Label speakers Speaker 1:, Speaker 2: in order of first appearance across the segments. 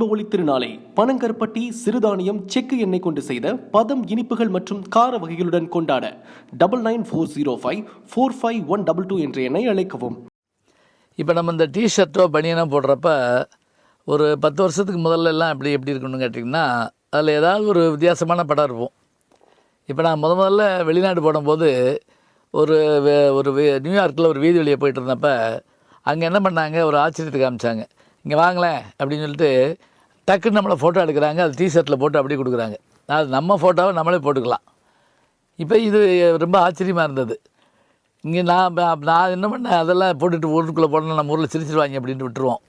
Speaker 1: தீப ஒளி திருநாளை பனங்கற்பட்டி சிறுதானியம் செக்கு எண்ணெய் கொண்டு செய்த பதம் இனிப்புகள் மற்றும் கார வகைகளுடன் கொண்டாட double nine four zero five four five one double two என்ற எண்ணை அழைக்கவும்.
Speaker 2: இப்போ நம்ம இந்த டிஷர்ட்டோ பனியனோ போடுறப்ப ஒரு பத்து வருஷத்துக்கு முதல்ல எல்லாம் எப்படி எப்படி இருக்கணும்னு கேட்டிங்கன்னா அதில் ஏதாவது ஒரு வித்தியாசமான படம் இருப்போம் இப்போ நான் முத முதல்ல வெளிநாடு போடும்போது ஒரு வே- ஒரு வே- நியூயார்க்கில் ஒரு வீதி வழியை போயிட்டு இருந்தப்போ அங்கே என்ன பண்ணாங்க? ஒரு ஆச்சரியத்தை காமிச்சாங்க. இங்கே வாங்களேன் அப்படின்னு சொல்லிட்டு டக்குன்னு நம்மளை ஃபோட்டோ எடுக்கிறாங்க. அது டிஷர்ட்டில் போட்டு அப்படியே கொடுக்குறாங்க. அது நம்ம ஃபோட்டோவை நம்மளே போட்டுக்கலாம். இப்போ இது ரொம்ப ஆச்சரியமாக இருந்தது. இங்கே நான் நான் என்ன பண்ணேன்? அதெல்லாம் போட்டுட்டு ஊருக்குள்ளே போடணும் நம்ம ஊரில் சிரிச்சிருவாங்க அப்படின்ட்டு விட்டுருவோம்.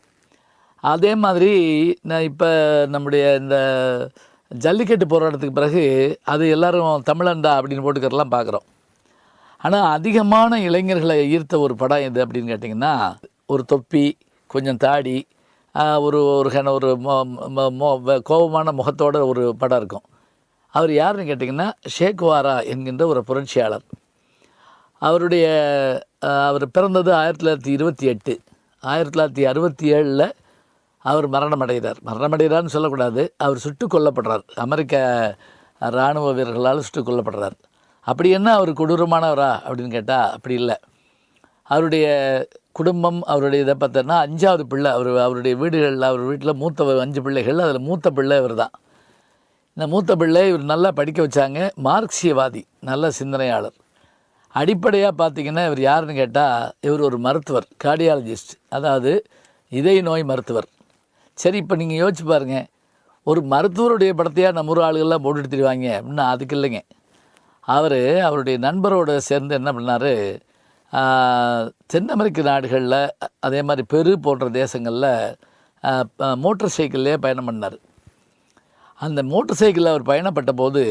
Speaker 2: அதே மாதிரி நான் இப்போ நம்முடைய இந்த ஜல்லிக்கட்டு போராட்டத்துக்கு பிறகு அது எல்லாரும் தமிழண்டா அப்படின்னு போட்டுக்கிறலாம் பார்க்குறோம் ஆனால் அதிகமான இளைஞர்களை ஈர்த்த ஒரு படம் எது அப்படின்னு கேட்டிங்கன்னா ஒரு தொப்பி கொஞ்சம் தாடி ஒரு ஒரு ஒரு மொ- கோபமான முகத்தோட ஒரு படம் இருக்கும். அவர் யாருன்னு கேட்டிங்கன்னா ஷேக்வாரா என்கின்ற ஒரு புரட்சியாளர். அவருடைய அவர் பிறந்தது ஆயிரத்தி தொள்ளாயிரத்தி இருபத்தி எட்டு. ஆயிரத்தி தொள்ளாயிரத்தி அறுபத்தி ஏழில் அவர் மரணம் அடைகிறார் மரணம் அடைகிறார்னு சொல்லக்கூடாது. அவர் சுட்டுக் கொல்லப்படுறார். அமெரிக்க இராணுவ வீரர்களால் சுட்டுக் கொல்லப்படுறார். அப்படி என்ன அவர் கொடூரமானவரா அப்படின்னு கேட்டால் அப்படி இல்லை. அவருடைய குடும்பம் அவருடைய இதை பார்த்தோன்னா அஞ்சாவது பிள்ளை அவர் அவருடைய வீடுகளில் அவர் வீட்டில் மூத்த அஞ்சு பிள்ளைகள் அதில் மூத்த பிள்ளை இவர் தான் இந்த மூத்த பிள்ளை இவர் நல்லா படிக்க வச்சாங்க மார்க்சியவாதி நல்ல சிந்தனையாளர். அடிப்படையாக பார்த்தீங்கன்னா இவர் யாருன்னு கேட்டால் இவர் ஒரு மருத்துவர் கார்டியாலஜிஸ்ட் அதாவது இதய நோய் மருத்துவர். சரி இப்போ நீங்கள் யோசிச்சு பாருங்க ஒரு மருத்துவருடைய படத்தையாக நம்ம ஊர் ஆளுகள்லாம் போட்டு திரிவாங்க அப்படின்னா அதுக்கு இல்லைங்க. அவர் அவருடைய நண்பரோடு சேர்ந்து என்ன பண்ணார் தென் அமெரிக்க நாடுகளில் அதே மாதிரி பெரு போன்ற தேசங்களில் மோட்டார் சைக்கிள்லேயே பயணம் பண்ணார். அந்த மோட்டார் சைக்கிளில் அவர் பயணப்பட்ட போது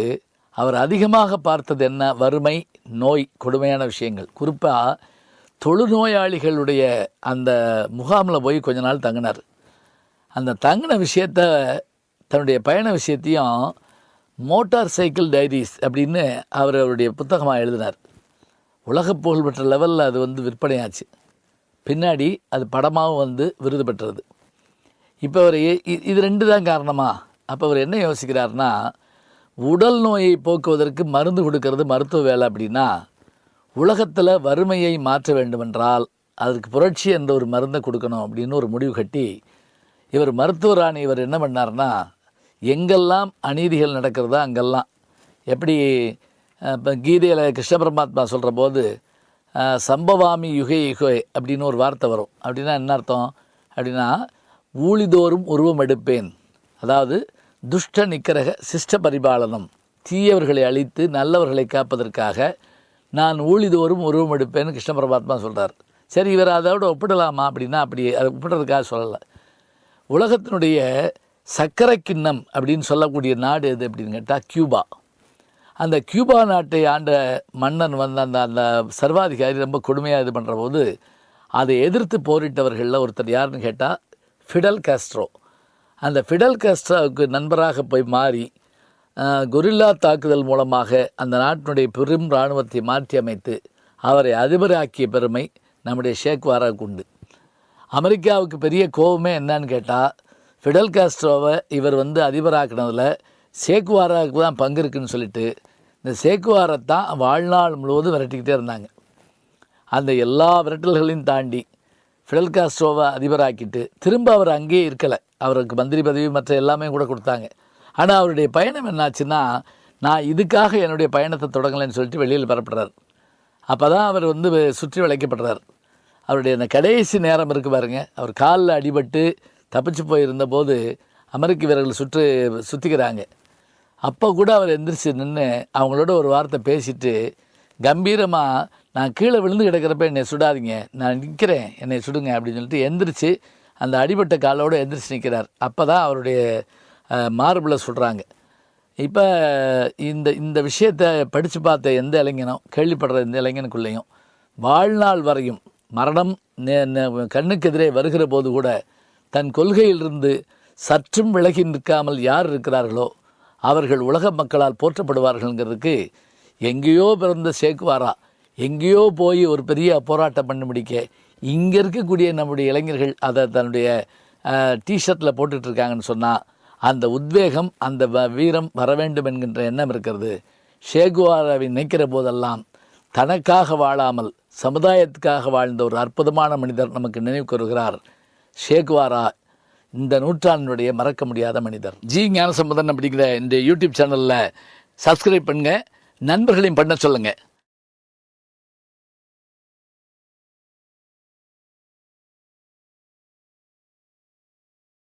Speaker 2: அவர் அதிகமாக பார்த்தது என்ன? வறுமை நோய் கொடுமையான விஷயங்கள். குறிப்பாக தொழுநோயாளிகளுடைய அந்த முகாமில் போய் கொஞ்ச நாள் தங்கினார். அந்த தங்கின விஷயத்த தன்னுடைய பயண விஷயத்தையும் மோட்டார் சைக்கிள் டைரிஸ் அப்படின்னு அவர் அவருடைய புத்தகமாக எழுதினார். உலக புகழ்பெற்ற லெவலில் அது வந்து விற்பனையாச்சு. பின்னாடி அது படமாகவும் வந்து விருது பெற்றது. இப்போ அவர் இது ரெண்டு தான் காரணமா? அப்போ அவர் என்ன யோசிக்கிறாருன்னா உடல் நோயை போக்குவதற்கு மருந்து கொடுக்கறது மருத்துவ வேலை அப்படின்னா உலகத்தில் வறுமையை மாற்ற வேண்டுமென்றால் அதற்கு புரட்சி என்ற ஒரு மருந்தை கொடுக்கணும் அப்படின்னு ஒரு முடிவு கட்டி இவர் மருத்துவராணி இவர் என்ன பண்ணார்னா எங்கெல்லாம் அநீதிகள் நடக்கிறதோ அங்கெல்லாம் எப்படி இப்போ கீதையில் கிருஷ்ண பரமாத்மா சொல்கிற போது சம்பவாமி யுகை யுகை அப்படின்னு ஒரு வார்த்தை வரும். அப்படின்னா என்ன அர்த்தம்? அப்படின்னா ஊழிதோறும் உருவம் எடுப்பேன். அதாவது துஷ்ட நிக்கரக சிஷ்ட பரிபாலனம். தீயவர்களை அழித்து நல்லவர்களை காப்பதற்காக நான் ஊழிதோறும் உருவம் எடுப்பேன்னு கிருஷ்ண பரமாத்மா சொல்கிறார் சரி இவர் அதோட ஒப்பிடலாமா அப்படின்னா அப்படி அதை ஒப்பிடுறதுக்காக சொல்லலை. உலகத்தினுடைய சக்கரை கிண்ணம் அப்படின்னு சொல்லக்கூடிய நாடு எது அப்படின்னு கேட்டால் கியூபா. அந்த கியூபா நாட்டை ஆண்ட மன்னன் வந்து அந்த அந்த சர்வாதிகாரி ரொம்ப கொடுமையாக இது பண்ணுற போது அதை எதிர்த்து போரிட்டவர்களில் ஒருத்தர் யாருன்னு கேட்டால் ஃபிடல் காஸ்ட்ரோ. அந்த ஃபிடல் காஸ்ட்ரோவுக்கு நண்பராக போய் மாறி கொரில்லா தாக்குதல் மூலமாக அந்த நாட்டினுடைய பெரும் இராணுவத்தை மாற்றி அமைத்து அவரை அதிபராக்கிய பெருமை நம்முடைய ஷேக்வாராவுக்கு உண்டு. அமெரிக்காவுக்கு பெரிய கோபமே என்னன்னு கேட்டால் ஃபிடல் காஸ்ட்ரோவை இவர் வந்து அதிபராக்குனதில் சேக்குவாராவுக்கு தான் பங்கு இருக்குன்னு சொல்லிட்டு இந்த சேக்குவாரத்தான் வாழ்நாள் முழுவதும் விரட்டிக்கிட்டே இருந்தாங்க. அந்த எல்லா விரட்டல்களையும் தாண்டி ஃபிடல் காஸ்ட்ரோவை அதிபராக்கிட்டு திரும்ப அவர் அங்கேயே இருக்கலை. அவருக்கு மந்திரி பதவி மற்ற எல்லாமே கூட கொடுத்தாங்க. ஆனால் அவருடைய பயணம் என்னாச்சுன்னா நான் இதுக்காக என்னுடைய பயணத்தை தொடங்கலைன்னு சொல்லிட்டு வெளியில் பெறப்படுறார். அப்போ தான் அவர் வந்து சுற்றி வளைக்கப்படுறார். அவருடைய அந்த கடைசி நேரம் இருக்கு பாருங்க. அவர் காலில் அடிபட்டு தப்பிச்சு போயிருந்த போது அமெரிக்க வீரர்கள் சுற்று சுற்றிக்கிறாங்க அப்போ கூட அவர் எந்திரிச்சு நின்று அவங்களோட ஒரு வார்த்தை பேசிட்டு கம்பீரமாக நான் கீழே விழுந்து கிடக்கிறப்ப என்னை சுடாதீங்க. நான் நிற்கிறேன் என்னை சுடுங்க. அப்படின்னு சொல்லிட்டு எந்திரிச்சு அந்த அடிபட்ட காலோடு எந்திரிச்சு நிற்கிறார் அப்போ தான் அவருடைய மார்பில் சுடுறாங்க இப்போ இந்த இந்த விஷயத்தை படித்து பார்த்த எந்த இளைஞனும் கேள்விப்படுற எந்த இளைஞனுக்குள்ளேயும் வாழ்நாள் வரையும் மரணம் கண்ணுக்கு எதிரே வருகிற போது கூட தன் கொள்கையிலிருந்து சற்றும் விலகி நிற்காமல் யார் இருக்கிறார்களோ அவர்கள் உலக மக்களால் போற்றப்படுவார்கள்ங்கிறதுக்கு எங்கேயோ பிறந்த சேக்குவாரா எங்கேயோ போய் ஒரு பெரிய போராட்டம் பண்ணி முடிக்க இங்கே இருக்கக்கூடிய நம்முடைய இளைஞர்கள் அதை தன்னுடைய டிஷர்ட்டில் போட்டுட்ருக்காங்கன்னு சொன்னால் அந்த உத்வேகம் அந்த வ- வீரம் வர வேண்டும் என்கின்ற எண்ணம் இருக்கிறது. ஷேகுவாராவை நினைக்கிற போதெல்லாம் தனக்காக வாழாமல் சமுதாயத்துக்காக வாழ்ந்த ஒரு அற்புதமான மனிதர் நமக்கு நினைவு கூறுகிறார் ஷேகுவாரா இந்த நூற்றாண்டினுடைய மறக்க முடியாத மனிதர். ஜி ஞானசம்பந்தன் அப்படிங்கிற இந்த யூடியூப் சேனலில் சப்ஸ்கிரைப் பண்ணுங்கள் நண்பர்களையும் பண்ண சொல்லுங்கள்